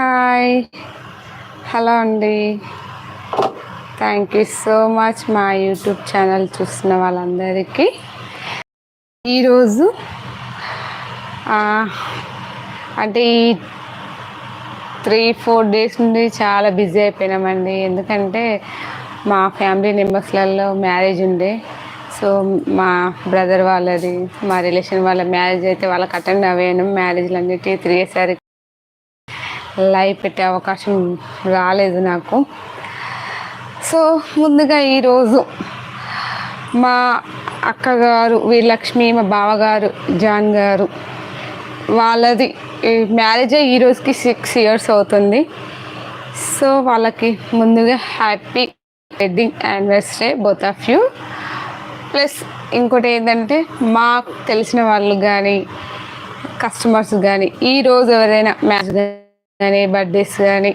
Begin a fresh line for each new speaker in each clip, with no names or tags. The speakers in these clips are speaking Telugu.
హాయ్. హలో అండి. థ్యాంక్ యూ సో మచ్ మా యూట్యూబ్ ఛానల్ చూస్తున్న వాళ్ళందరికీ. ఈరోజు అంటే ఈ త్రీ ఫోర్ డేస్ నుండి చాలా బిజీ అయిపోయినామండి. ఎందుకంటే మా ఫ్యామిలీ మెంబర్స్లలో మ్యారేజ్ ఉండే. సో మా బ్రదర్ వాళ్ళది మా రిలేషన్ వాళ్ళ మ్యారేజ్ అయితే వాళ్ళకి అటెండ్ అవ్వాను. మ్యారేజ్లు అన్నిటి తిరిగేసరికి లైవ్ పెట్టే అవకాశం రాలేదు నాకు. సో ముందుగా ఈరోజు మా అక్కగారు వీరలక్ష్మి మా బావగారు జాన్ గారు వాళ్ళది ఈ మ్యారేజ్ అయ్యి ఈ రోజుకి సిక్స్ ఇయర్స్ అవుతుంది. సో వాళ్ళకి ముందుగా happy wedding anniversary both of you. Plus ఇంకోటి ఏంటంటే మాకు తెలిసిన వాళ్ళు కానీ కస్టమర్స్ కానీ ఈరోజు ఎవరైనా మ్యారేజ్ కానీ బర్త్డేస్ కానీ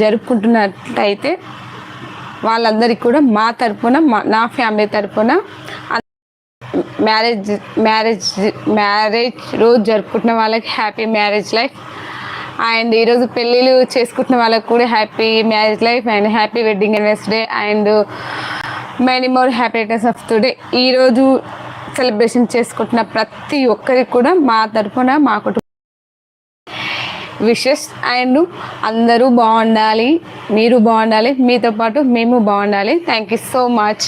జరుపుకుంటున్నట్లయితే వాళ్ళందరికీ కూడా మా తరపున మా నా ఫ్యామిలీ తరపున మ్యారేజ్ మ్యారేజ్ మ్యారేజ్ రోజు జరుపుకుంటున్న వాళ్ళకి హ్యాపీ మ్యారేజ్ లైఫ్. అండ్ ఈరోజు పెళ్ళిళ్ళు చేసుకుంటున్న వాళ్ళకి కూడా happy marriage life and happy wedding day and many more happiness of today. ఈరోజు సెలబ్రేషన్ చేసుకుంటున్న ప్రతి ఒక్కరికి కూడా మా తరపున మా కుటుంబం విషెస్ అండ్ అందరూ బాగుండాలి మీరు బాగుండాలి మీతో పాటు మేము బాగుండాలి. థ్యాంక్ యూ సో మచ్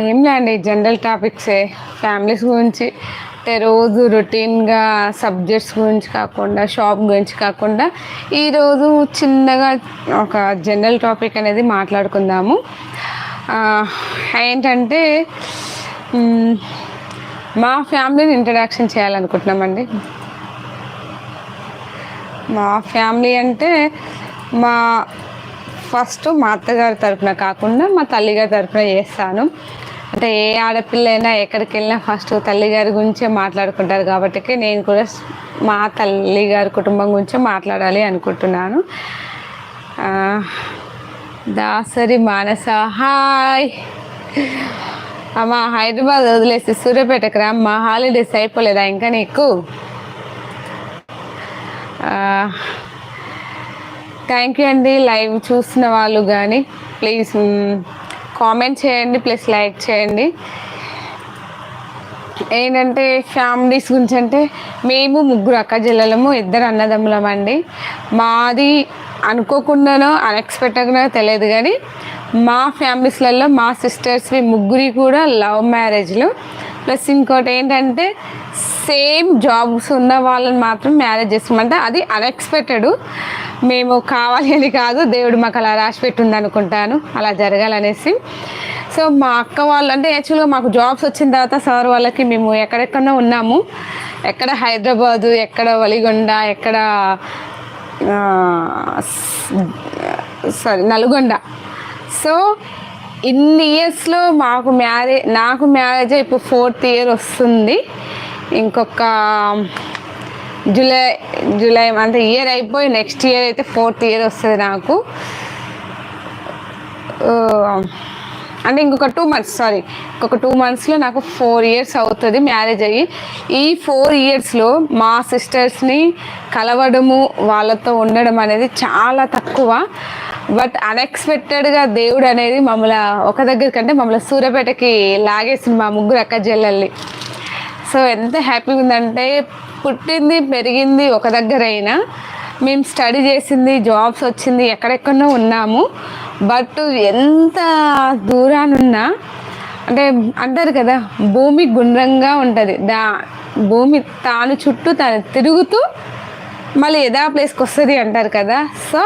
ఏం లేండి జనరల్ టాపిక్సే ఫ్యామిలీస్ గురించి అంటే రోజు రొటీన్గా సబ్జెక్ట్స్ గురించి కాకుండా షాప్ గురించి కాకుండా ఈరోజు చిన్నగా ఒక జనరల్ టాపిక్ అనేది మాట్లాడుకుందాము. ఏంటంటే మా ఫ్యామిలీని ఇంట్రడక్షన్ చేయాలనుకుంటున్నామండి. మా ఫ్యామిలీ అంటే మా ఫస్ట్ మా అత్తగారి తరఫున కాకుండా మా తల్లిగారి తరపున చేస్తాను. అంటే ఏ ఆడపిల్ల అయినా ఎక్కడికి వెళ్ళినా ఫస్ట్ తల్లిగారి గురించే మాట్లాడుకుంటారు కాబట్టి నేను కూడా మా తల్లిగారి కుటుంబం గురించే మాట్లాడాలి అనుకుంటున్నాను. దాసరి మానస హాయ్. అమ్మ హైదరాబాద్ వదిలేసి సూర్యాపేటకు రా మా హాలిడేస్ అయిపోలేదా ఇంకా నీకు? థ్యాంక్ యూ అండి లైవ్ చూసిన వాళ్ళు కానీ ప్లీజ్ కామెంట్ చేయండి ప్లస్ లైక్ చేయండి. ఏంటంటే ఫ్యామిలీస్ గురించి అంటే మేము ముగ్గురు అక్క జిల్లలము ఇద్దరు అన్నదమ్ములం అండి. మాది అనుకోకుండానో అన్ఎక్స్పెక్టెడ్గా తెలియదు కానీ మా ఫ్యామిలీస్లలో మా సిస్టర్స్వి ముగ్గురి కూడా లవ్ మ్యారేజ్లు ప్లస్ ఇంకోటి ఏంటంటే సేమ్ జాబ్స్ ఉన్న వాళ్ళని మాత్రం మ్యారేజ్ చేస్తామంటే అది అన్ఎక్స్పెక్టెడ్ మేము కావాలి అని కాదు దేవుడు మాకు అలా రాసి పెట్టింది అనుకుంటాను. అలా జరగాలనేసి. సో మా అక్క వాళ్ళు అంటే యాక్చువల్గా మాకు జాబ్స్ వచ్చిన తర్వాత సార్ వాళ్ళకి మేము ఎక్కడెక్కడో ఉన్నాము. ఎక్కడ హైదరాబాదు ఎక్కడ వలిగొండ ఎక్కడ సారీ నల్గొండ. సో ఇన్ని ఇయర్స్లో మాకు మ్యారేజ్ నాకు మ్యారేజ్ ఇప్పుడు ఫోర్త్ ఇయర్ వస్తుంది. ఇంకొక జూలై జూలై అంటే ఇయర్ అయిపోయి నెక్స్ట్ ఇయర్ అయితే ఫోర్త్ ఇయర్ వస్తుంది నాకు. అంటే ఇంకొక టూ మంత్స్ సారీ ఇంకొక టూ మంత్స్లో నాకు ఫోర్ ఇయర్స్ అవుతుంది మ్యారేజ్ అయ్యి. ఈ ఫోర్ ఇయర్స్లో మా సిస్టర్స్ని కలవడము వాళ్ళతో ఉండడం అనేది చాలా తక్కువ. బట్ అన్ఎక్స్పెక్టెడ్గా దేవుడు అనేది మమ్మల్ని ఒక దగ్గర కంటే మమ్మల్ని సూర్యపేటకి లాగేసింది మా ముగ్గురు అక్క జల్లల్ని సో ఎంత హ్యాపీగా ఉందంటే పుట్టింది పెరిగింది ఒక దగ్గర అయినా మేము స్టడీ చేసింది జాబ్స్ వచ్చింది ఎక్కడెక్కడో ఉన్నాము. బట్ ఎంత దూరానున్నా అంటే అంటారు కదా భూమి గుండ్రంగా ఉంటుంది. దా భూమి తాను చుట్టూ తాను తిరుగుతూ మళ్ళీ యథా ప్లేస్కి వస్తుంది అంటారు కదా. సో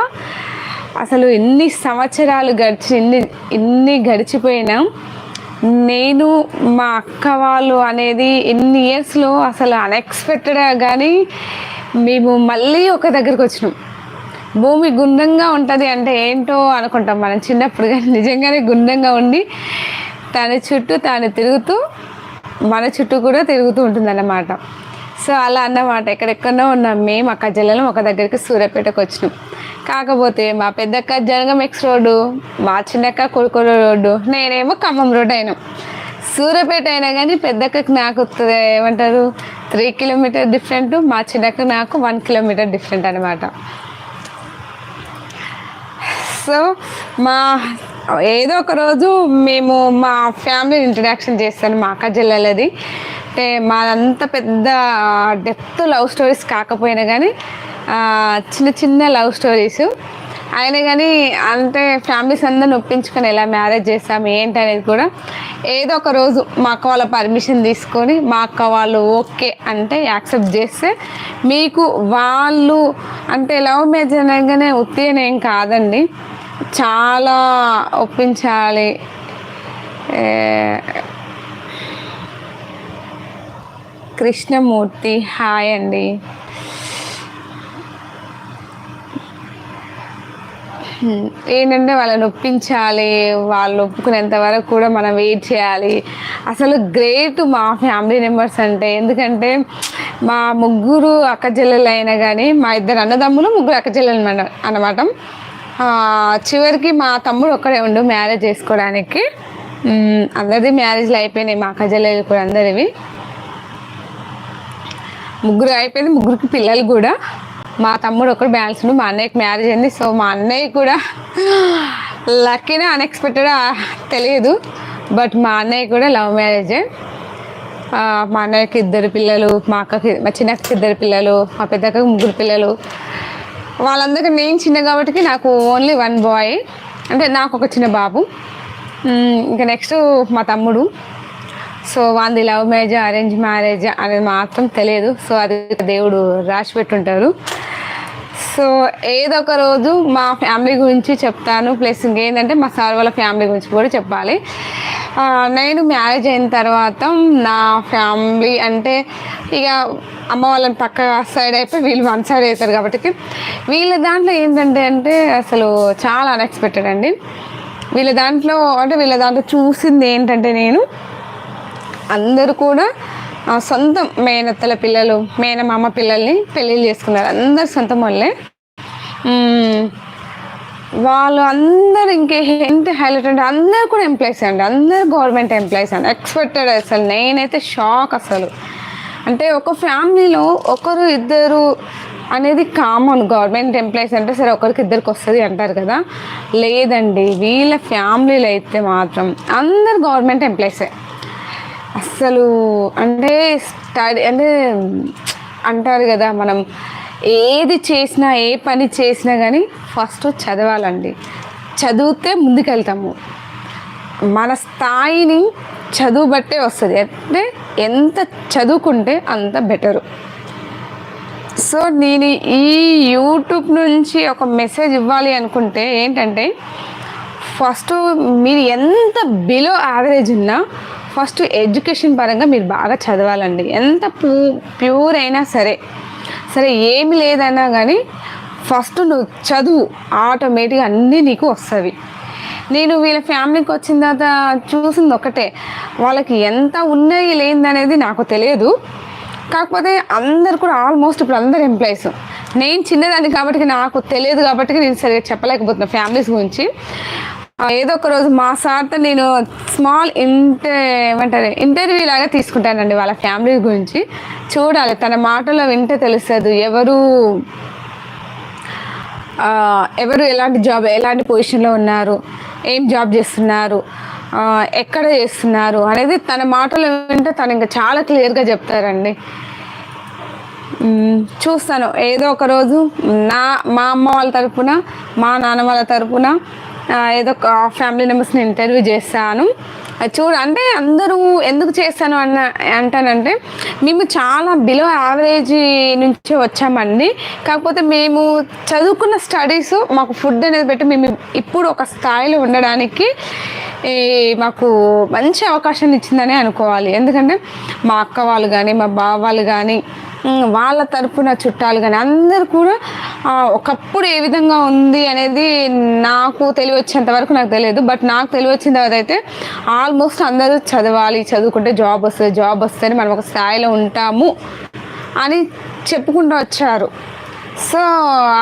అసలు ఎన్ని సంవత్సరాలు గడిచి ఎన్ని ఎన్ని గడిచిపోయినా నేను మా అక్క వాళ్ళు అనేది ఎన్ని ఇయర్స్లో అసలు అన్ఎక్స్పెక్టెడ్గా కానీ మేము మళ్ళీ ఒక దగ్గరికి వచ్చినాం. భూమి గుండంగా ఉంటుంది అంటే ఏంటో అనుకుంటాం మనం. చిన్నప్పుడు కానీ నిజంగానే గుండంగా ఉండి తన చుట్టూ తాను తిరుగుతూ మన చుట్టూ కూడా తిరుగుతూ ఉంటుందన్నమాట. సో అలా అన్నమాట. ఎక్కడెక్కడో ఉన్నాం. మేము అక్క జిల్లాలో ఒక దగ్గరికి సూర్యాపేటకు వచ్చినాం. కాకపోతే మా పెద్దక్క జనగం ఎక్స్ రోడ్డు మా చిన్నక్క కురుకుల రోడ్డు నేనేమో ఖమ్మం రోడ్డు అయినా. సూర్యాపేట అయినా కానీ పెద్దక్కకి నాకు ఏమంటారు? త్రీ కిలోమీటర్ డిఫరెంట్ మా చిన్నక్క నాకు వన్ కిలోమీటర్ డిఫరెంట్ అనమాట సో మా ఏదో ఒక రోజు మేము మా ఫ్యామిలీ ఇంట్రడక్షన్ చేస్తాను మా అక్క జిల్లాలది అంటే మాదంత పెద్ద డెప్త్ లవ్ స్టోరీస్ కాకపోయినా కానీ చిన్న చిన్న లవ్ స్టోరీస్. అయినా కానీ అంటే ఫ్యామిలీస్ అందరిని ఒప్పించుకొని ఎలా మ్యారేజ్ చేస్తాం ఏంటి అనేది కూడా ఏదో ఒక రోజు మా అక్క వాళ్ళ పర్మిషన్ తీసుకొని మా అక్క వాళ్ళు ఓకే అంటే యాక్సెప్ట్ చేస్తే మీకు వాళ్ళు అంటే లవ్ మ్యారేజ్ అనగానే ఉత్తేనేం కాదండి. చాలా ఒప్పించాలి ఏ, కృష్ణమూర్తి హాయ్ అండి. ఏంటంటే వాళ్ళని ఒప్పించాలి వాళ్ళు ఒప్పుకునేంత వరకు కూడా మనం వెయిట్ చేయాలి. అసలు గ్రేట్ మా ఫ్యామిలీ మెంబర్స్ అంటే ఎందుకంటే మా ముగ్గురు అక్కచెల్లెలు అయినా కానీ మా ఇద్దరు అన్నదమ్ములు ముగ్గురు అక్కచెల్లెలు అనమాట అన్నమాట చివరికి మా తమ్ముడు ఒక్కడే ఉండు మ్యారేజ్ చేసుకోవడానికి. అందరిది మ్యారేజ్లు అయిపోయినాయి మా అక్కచెల్లెలు కూడా అందరివి. ముగ్గురు అయిపోయింది ముగ్గురికి పిల్లలు కూడా. మా తమ్ముడు ఒకడు బ్యాలెన్స్ ఉండు మా అన్నయ్యకి మ్యారేజ్ అయింది సో మా అన్నయ్య కూడా లక్కీనా అన్ఎక్స్పెక్టెడ్ తెలియదు. బట్ మా అన్నయ్య కూడా లవ్ మ్యారేజే మా అన్నయ్యకి ఇద్దరు పిల్లలు మా అక్కకి మా చిన్నకి ఇద్దరు పిల్లలు మా పెద్దక్కకి ముగ్గురు పిల్లలు. వాళ్ళందరికీ నేను చిన్న కాబట్టి నాకు ఓన్లీ వన్ బాయ్ అంటే నాకు ఒక చిన్న బాబు. ఇంకా నెక్స్ట్ మా తమ్ముడు. సో వాళ్ళది లవ్ మ్యారేజ్ అరేంజ్ మ్యారేజ్ అనేది మాత్రం తెలియదు. సో అది దేవుడు రాసి పెట్టుంటారు. సో ఏదో ఒక రోజు మా ఫ్యామిలీ గురించి చెప్తాను. ప్లస్ ఇంకేంటంటే మా సార్ వాళ్ళ ఫ్యామిలీ గురించి కూడా చెప్పాలి. నేను మ్యారేజ్ అయిన తర్వాత నా ఫ్యామిలీ అంటే ఇక అమ్మ వాళ్ళని పక్క సైడ్ అయిపోయి వీళ్ళు వన్ సైడ్ అవుతారు కాబట్టి వీళ్ళ దాంట్లో ఏంటంటే అంటే అసలు చాలా అన్ఎక్స్పెక్టెడ్ అండి. వీళ్ళ దాంట్లో అంటే వీళ్ళ దాంట్లో చూసింది ఏంటంటే నేను అందరూ కూడా సొంత మేనత్తల పిల్లలు మేనమామ పిల్లల్ని పెళ్ళిళ్ళు చేసుకున్నారు. అందరు సొంత వాళ్ళే. వాళ్ళు అందరు ఇంకే ఎంత హైలైట్ అంటే అందరు కూడా ఎంప్లాయీస్ అండి. అందరు గవర్నమెంట్ ఎంప్లాయీస్ అండి. ఎక్స్పెక్టెడ్ అసలు. నేనైతే షాక్ అసలు. అంటే ఒక ఫ్యామిలీలో ఒకరు ఇద్దరు అనేది కామన్ గవర్నమెంట్ ఎంప్లాయీస్ అంటే సరే ఒకరికి ఇద్దరికి వస్తుంది అంటారు కదా. లేదండి. వీళ్ళ ఫ్యామిలీలో అయితే మాత్రం అందరు గవర్నమెంట్ ఎంప్లాయీసే. అస్సలు అంటే స్టడీ అంటే అంటారు కదా మనం ఏది చేసినా ఏ పని చేసినా కానీ ఫస్ట్ చదవాలండి. చదివితే ముందుకెళ్తాము. మన స్థాయిని చదువు బట్టే వస్తుంది. అంటే ఎంత చదువుకుంటే అంత బెటరు. సో నేను ఈ యూట్యూబ్ నుంచి ఒక మెసేజ్ ఇవ్వాలి అనుకుంటే ఏంటంటే ఫస్ట్ మీరు ఎంత బిలో యావరేజ్ ఉన్నా ఫస్ట్ ఎడ్యుకేషన్ పరంగా మీరు బాగా చదవాలండి. ఎంత ప్యూ ప్యూర్ అయినా సరే సరే ఏమి లేదన్నా కానీ ఫస్ట్ నువ్వు చదువు ఆటోమేటిక్గా అన్నీ నీకు వస్తుంది నేను వీళ్ళ ఫ్యామిలీకి వచ్చిన తర్వాత చూసింది ఒకటే వాళ్ళకి ఎంత ఉన్నాయి లేదనేది నాకు తెలియదు. కాకపోతే అందరు కూడా ఆల్మోస్ట్ ఇప్పుడు అందరు ఎంప్లాయీస్. నేను చిన్నదాన్ని కాబట్టి నాకు తెలియదు కాబట్టి నేను సరిగ్గా చెప్పలేకపోతున్నా ఫ్యామిలీస్ గురించి. ఏదో ఒక రోజు మా సార్తో నేను స్మాల్ ఇంట ఏమంటారు ఇంటర్వ్యూ లాగా తీసుకుంటానండి వాళ్ళ ఫ్యామిలీ గురించి. చూడాలి తన మాటలో వింటే తెలుస్తుంది. ఎవరు ఎవరు ఎలాంటి జాబ్ ఎలాంటి పొజిషన్లో ఉన్నారు ఏం జాబ్ చేస్తున్నారు ఎక్కడ చేస్తున్నారు అనేది తన మాటలు వింటే తను ఇంకా చాలా క్లియర్గా చెప్తారండి. చూస్తాను. ఏదో ఒక రోజు నా మా అమ్మ వాళ్ళ తరపున మా నాన్న వాళ్ళ తరపున ఏదో ఒక ఫ్యామిలీ మెంబర్స్ని ఇంటర్వ్యూ చేస్తాను అది చూడ అంటే అందరూ ఎందుకు చేస్తాను అన్న అంటానంటే మేము చాలా బిలో యావరేజ్ నుంచి వచ్చామండి. కాకపోతే మేము చదువుకున్న స్టడీస్ మాకు ఫుడ్ అనేది పెట్టి మేము ఇప్పుడు ఒక స్థాయిలో ఉండడానికి మాకు మంచి అవకాశాన్ని ఇచ్చిందనే అనుకోవాలి. ఎందుకంటే మా అక్క వాళ్ళు కానీ మా బావ వాళ్ళు కానీ వాళ్ళ తరపున చుట్టాలు కానీ అందరు కూడా ఒకప్పుడు ఏ విధంగా ఉంది అనేది నాకు తెలివి వచ్చేంత వరకు నాకు తెలియదు. బట్ నాకు తెలివి వచ్చిన తర్వాత అయితే ఆల్మోస్ట్ అందరూ చదవాలి చదువుకుంటే జాబ్ వస్తుంది జాబ్ వస్తుంది మనం ఒక స్థాయిలో ఉంటాము అని చెప్పుకుంటూ వచ్చారు. సో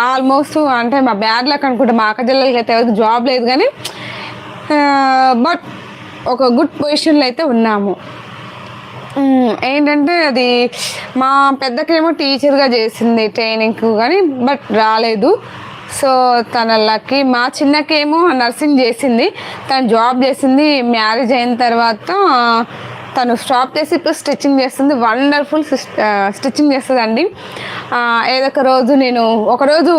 ఆల్మోస్ట్ అంటే మా బ్యాడ్ లక్ అనుకుంటే మా అక్క జిల్లాలకి అయితే ఎవరికి జాబ్ లేదు కానీ బట్ ఒక గుడ్ పొజిషన్లో అయితే ఉన్నాము. ఏంటంటే అది మా పెద్దకేమో టీచర్గా చేసింది ట్రైనింగ్ కానీ బట్ రాలేదు. సో తన లక్కి మా చిన్నకేమో నర్సింగ్ చేసింది. తను జాబ్ చేసింది మ్యారేజ్ అయిన తర్వాత తను స్టాప్ చేసి ఇప్పుడు స్టిచ్చింగ్ చేస్తుంది. వండర్ఫుల్ స్టిచ్చింగ్ చేస్తుందండి. ఏదొక రోజు నేను ఒకరోజు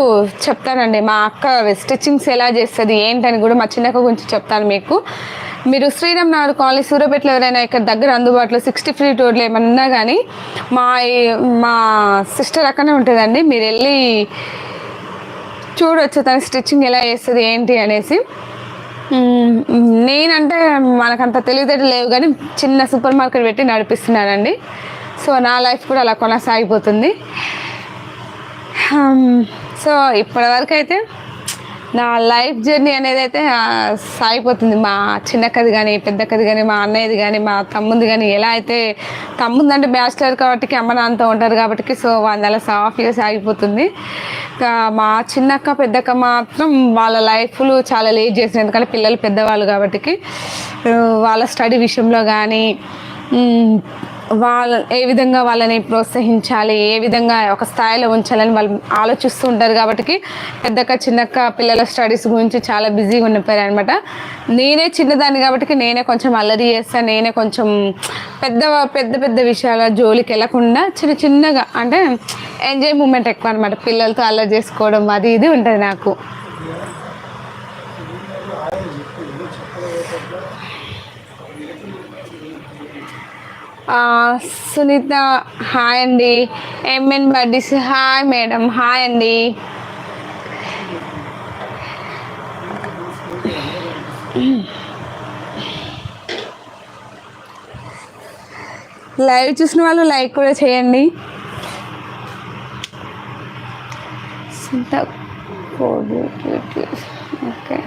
చెప్తానండి మా అక్క స్టిచ్చింగ్స్ ఎలా చేస్తుంది ఏంటని కూడా మా చిన్నక్క గురించి చెప్తాను మీకు. మీరు శ్రీరామ్ నగర్ కాలనీ సూర్యాపేటలో ఎవరైనా ఇక్కడ దగ్గర అందుబాటులో సిక్స్టీ ఫ్రీ టోర్లు ఏమన్నా ఉన్నా కానీ మా మా సిస్టర్ అక్కడనే ఉంటుందండి. మీరు వెళ్ళి చూడొచ్చు తన స్టిచ్చింగ్ ఎలా చేస్తుంది ఏంటి అనేసి. నేనంటే మనకంత తెలివితేటలు లేవు కానీ చిన్న సూపర్ మార్కెట్ పెట్టి నడిపిస్తున్నానండి. సో నా లైఫ్ కూడా అలా కొనసాగిపోతుంది. సో ఇప్పటివరకు అయితే నా లైఫ్ జర్నీ అనేది అయితే సాగిపోతుంది. మా చిన్నక్కది కానీ పెద్దక్కది కానీ మా అన్నయ్యది కానీ మా తమ్ముంది కానీ ఎలా అయితే తమ్ముంది అంటే బ్యాచిలర్ కాబట్టి అమ్మ నాన్నతో ఉంటారు కాబట్టి సో వాళ్ళ అలా సాఫీగా సాగిపోతుంది. మా చిన్నక్క పెద్దక్క మాత్రం వాళ్ళ లైఫ్లు చాలా లేట్ చేసింది. ఎందుకంటే పిల్లలు పెద్దవాళ్ళు కాబట్టి వాళ్ళ స్టడీ విషయంలో కానీ వాళ్ళ ఏ విధంగా వాళ్ళని ప్రోత్సహించాలి ఏ విధంగా ఒక స్థాయిలో ఉంచాలని వాళ్ళు ఆలోచిస్తూ ఉంటారు కాబట్టి పెద్దక్క చిన్నక్క పిల్లల స్టడీస్ గురించి చాలా బిజీగా ఉండిపోయారు అనమాట నేనే చిన్నదాన్ని కాబట్టి నేనే కొంచెం అల్లరి చేస్తాను నేనే కొంచెం పెద్ద పెద్ద పెద్ద విషయాల జోలికి వెళ్ళకుండా చిన్న చిన్నగా అంటే ఎంజాయ్ మూమెంట్ ఎక్కువ అనమాట పిల్లలతో అల్లరి చేసుకోవడం అది ఇది ఉంటుంది నాకు. సునీత హాయ్ అండి. MN buddies hi madam hi అండి. లైవ్ చూసిన వాళ్ళు లైక్ కూడా చేయండి. సునీత ఓకే.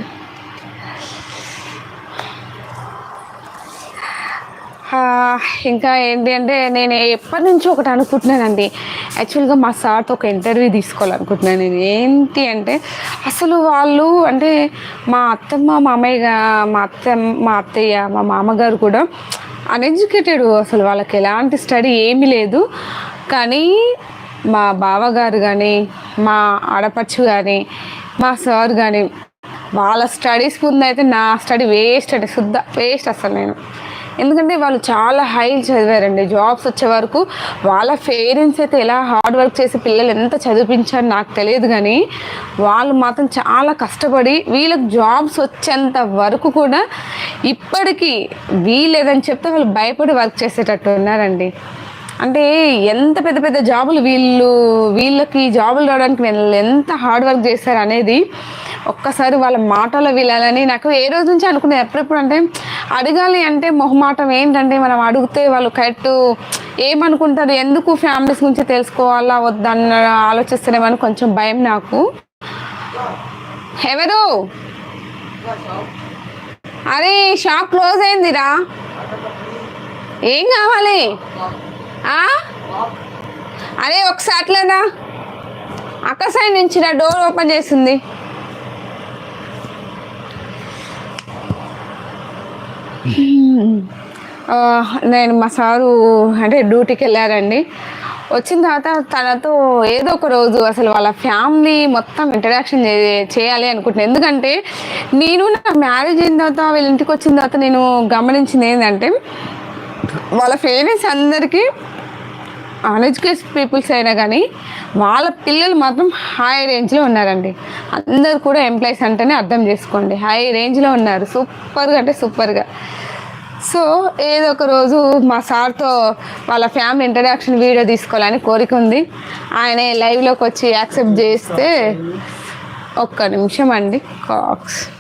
ఇంకా ఏంటి అంటే నేను ఎప్పటి నుంచో ఒకటి అనుకుంటున్నానండి. యాక్చువల్గా మా సార్తో ఒక ఇంటర్వ్యూ తీసుకోవాలనుకుంటున్నాను నేను. ఏంటి అంటే అసలు వాళ్ళు అంటే మా అత్తమ్మ మామయ్య గా- మా అత్త మా అత్తయ్య మా మామగారు కూడా అన్ఎడ్యుకేటెడ్ అసలు వాళ్ళకి ఎలాంటి స్టడీ ఏమీ లేదు. కానీ మా బావగారు కానీ మా ఆడపడుచు కానీ మా సార్ కానీ వాళ్ళ స్టడీస్ ముందైతే నా స్టడీ వేస్ట్ అంటే శుద్ధ వేస్ట్ అసలు నేను. ఎందుకంటే వాళ్ళు చాలా హై చదివారండి. జాబ్స్ వచ్చే వరకు వాళ్ళ పేరెంట్స్ అయితే ఎలా హార్డ్ వర్క్ చేసి పిల్లలు ఎంత చదివించారు నాకు తెలియదు కానీ వాళ్ళు మాత్రం చాలా కష్టపడి వీళ్ళకి జాబ్స్ వచ్చేంత వరకు కూడా ఇప్పటికీ వీలేదని చెప్తే వాళ్ళు భయపడి వర్క్ చేసేటట్టు ఉన్నారండి. అంటే ఎంత పెద్ద పెద్ద జాబులు వీళ్ళు వీళ్ళకి జాబులు రావడానికి వీళ్ళు ఎంత హార్డ్ వర్క్ చేస్తారు అనేది ఒక్కసారి వాళ్ళ మాటలో వీళ్ళని నాకు ఏ రోజు నుంచి అనుకునే ఎప్పుడెప్పుడు అంటే అడగాలి అంటే మొహమాటం ఏంటంటే మనం అడిగితే వాళ్ళు కరెక్ట్ ఏమనుకుంటారు ఎందుకు ఫ్యామిలీస్ గురించి తెలుసుకోవాలా వద్దన్న ఆలోచిస్తేనేమని కొంచెం భయం నాకు. ఎవరు? అరే షాప్ క్లోజ్ అయిందిరా. ఏం కావాలి? అరే ఒకసారి అట్లేదా అక్క సైడ్ నుంచి నా డోర్ ఓపెన్ చేసింది. నేను మా సారు అంటే డ్యూటీకి వెళ్ళారండి వచ్చిన తర్వాత తనతో ఏదో ఒక రోజు అసలు వాళ్ళ ఫ్యామిలీ మొత్తం ఇంటరాక్షన్ చేయాలి అనుకుంటున్నాను ఎందుకంటే నేను నా మ్యారేజ్ అయిన తర్వాత వీళ్ళ ఇంటికి వచ్చిన తర్వాత నేను గమనించింది ఏంటంటే వాళ్ళ పేరెంట్స్ అందరికీ అన్ఎడ్యుకేటెడ్ పీపుల్స్ అయినా కానీ వాళ్ళ పిల్లలు మాత్రం హై రేంజ్లో ఉన్నారండి. అందరు కూడా ఎంప్లాయీస్ అంటేనే అర్థం చేసుకోండి. హై రేంజ్లో ఉన్నారు. సూపర్గా అంటే సూపర్గా సో ఏదో ఒక రోజు మా సార్తో వాళ్ళ ఫ్యామిలీ ఇంటరాక్షన్ వీడియో తీసుకోవాలని కోరిక ఉంది. ఆయన లైవ్లోకి వచ్చి యాక్సెప్ట్ చేస్తే ఒక్క నిమిషం అండి. కాక్స్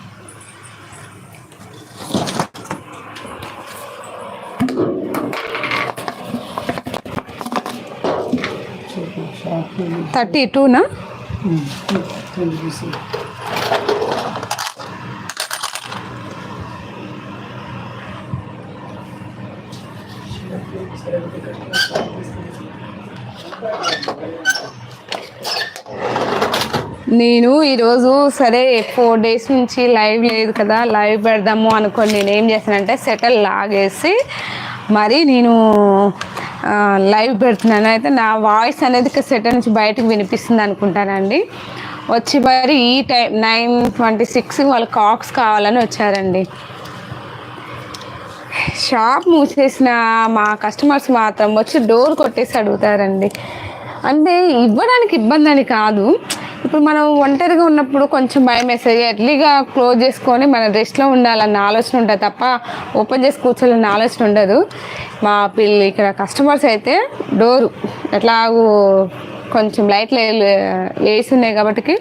థర్టీ టూనా నేను ఈరోజు సరే ఫోర్ డేస్ నుంచి లైవ్ లేదు కదా లైవ్ పెడదాము అనుకోని నేను ఏం చేశానంటే సెటల్ లాగేసి మరి నేను లైవ్ పెడుతున్నాను. అయితే నా వాయిస్ అనేది సెట్ నుంచి బయటకు వినిపిస్తుంది అనుకుంటానండి. వచ్చి మరి ఈ టైం నైన్ ట్వంటీ సిక్స్ వాళ్ళ కాక్స్ కావాలని వచ్చారండి. షాప్ మూసేసిన మా కస్టమర్స్ మాత్రం వచ్చి డోర్ కొట్టేసి అడుగుతారండి. అంటే ఇవ్వడానికి ఇబ్బంది అని కాదు. ఇప్పుడు మనం ఒంటరిగా ఉన్నప్పుడు కొంచెం భయం వేస్తుంది ఎర్లీగా క్లోజ్ చేసుకొని మన రెస్ట్లో ఉండాలన్న ఆలోచన ఉంటుంది తప్ప ఓపెన్ చేసి కూర్చోాలన్న ఆలోచన ఉండదు. మా పిల్ల ఇక్కడ కస్టమర్స్ అయితే డోరు ఎట్లాగూ కొంచెం లైట్లు వేసి ఉన్నాయి కాబట్టి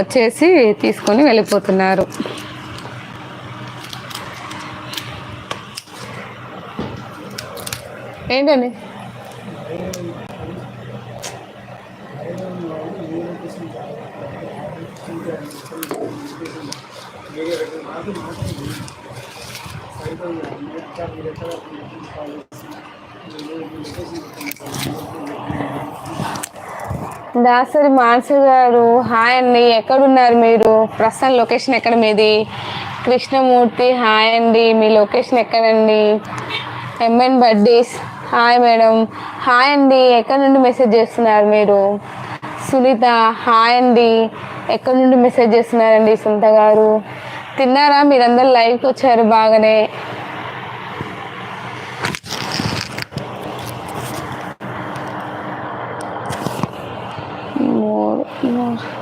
వచ్చేసి తీసుకొని వెళ్ళిపోతున్నారు. ఏంటండి? దాసరి మానస గారు హాయ్ అండి. ఎక్కడున్నారు మీరు? ప్రస్తుతం లొకేషన్ ఎక్కడ మీది? కృష్ణమూర్తి హాయ్ అండి. మీ లొకేషన్ ఎక్కడండి? MN birthdays hi madam hi అండి. ఎక్కడ నుండి మెసేజ్ చేస్తున్నారు మీరు? సునీత హాయ్ అండి. ఎక్కడ నుండి మెసేజ్ చేస్తున్నారండి సునీత గారు? తిన్నారా మీరందరూ లైవ్కి వచ్చారు బాగానే more more